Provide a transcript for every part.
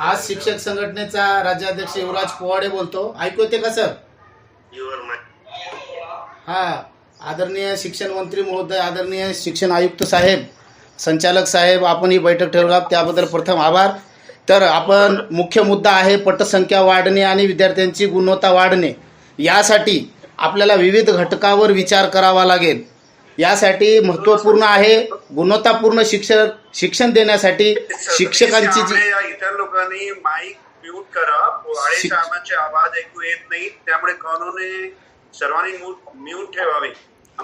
आज शिक्षक संघटनेचा राज्याध्यक्ष युवराज पोवाडे बोलतो. ऐकू येते का सर? हा आदरणीय शिक्षण मंत्री महोदय आदरणीय शिक्षण आयुक्त साहेब संचालक साहेब आपण ही बैठक ठेवला त्याबद्दल प्रथम आभार. तर आपण मुख्य मुद्दा आहे पटसंख्या वाढणे आणि विद्यार्थ्यांची गुणवत्ता वाढणे. यासाठी आपल्याला विविध घटकावर विचार करावा लागेल. यासाठी महत्त्वपूर्ण आहे गुणवत्तापूर्ण शिक्षण शिक्षण देण्यासाठी शिक्षकांची जी लोकांनी माईक म्यूट करा. शिक- साहेबांचे आवाज ऐकू येत नाही त्यामुळे कानूने सर्वांनी म्यूट ठेवावे.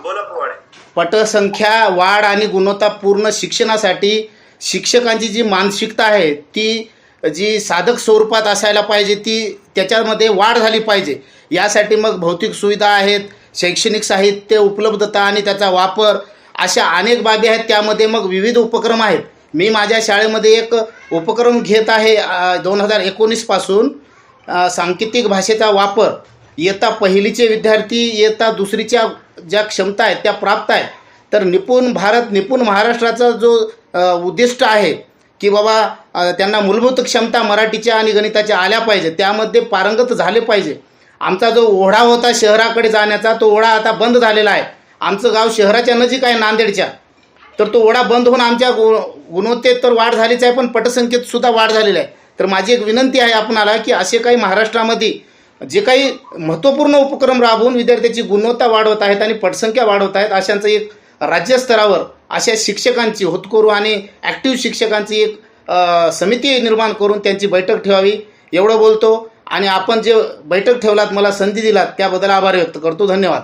बोला पोवाडे पटसंख्या वाढ आणि गुणवत्तापूर्ण शिक्षणासाठी शिक्षकांची जी मानसिकता आहे ती जी साधक स्वरूपात असायला पाहिजे ती त्याच्यामध्ये वाढ झाली पाहिजे. यासाठी मग भौतिक सुविधा आहेत शैक्षणिक साहित्य उपलब्धता आणि त्याचा वापर अशा अनेक बाबी आहेत त्यामध्ये मग विविध उपक्रम आहेत. मी माझ्या शाळेमध्ये एक उपक्रम घेत आहे दोन हजार एकोणीसपासून सांकेतिक भाषेचा वापर. इयत्ता पहिलीचे विद्यार्थी इयत्ता दुसरीच्या ज्या क्षमता आहेत त्या प्राप्त आहेत. तर निपुण भारत निपुण महाराष्ट्राचा जो उद्दिष्ट आहे की बाबा त्यांना मूलभूत क्षमता मराठीच्या आणि गणिताच्या आल्या पाहिजे त्यामध्ये पारंगत झाले पाहिजे. आमचा जो ओढा होता शहराकडे जाण्याचा तो ओढा आता बंद झालेला आहे. आमचं गाव शहराच्या नजीक आहे नांदेडच्या. तर तो ओढा बंद होऊन आमच्या गु गुणवत्तेत तर वाढ झालीच आहे पण पटसंख्येत सुद्धा वाढ झालेली आहे. तर माझी एक विनंती आहे आपणाला की असे काही महाराष्ट्रामध्ये जे काही महत्त्वपूर्ण उपक्रम राबवून विद्यार्थ्याची गुणवत्ता वाढवत आहेत आणि पटसंख्या वाढवत आहेत अशांचं एक राज्यस्तरावर अशा शिक्षकांची होतकरू आणि ॲक्टिव्ह शिक्षकांची एक समिती निर्माण करून त्यांची बैठक ठेवावी एवढं बोलतो. आणि आपण जे बैठक ठेवलात मला संधी दिलात त्याबद्दल आभार व्यक्त करतो. धन्यवाद.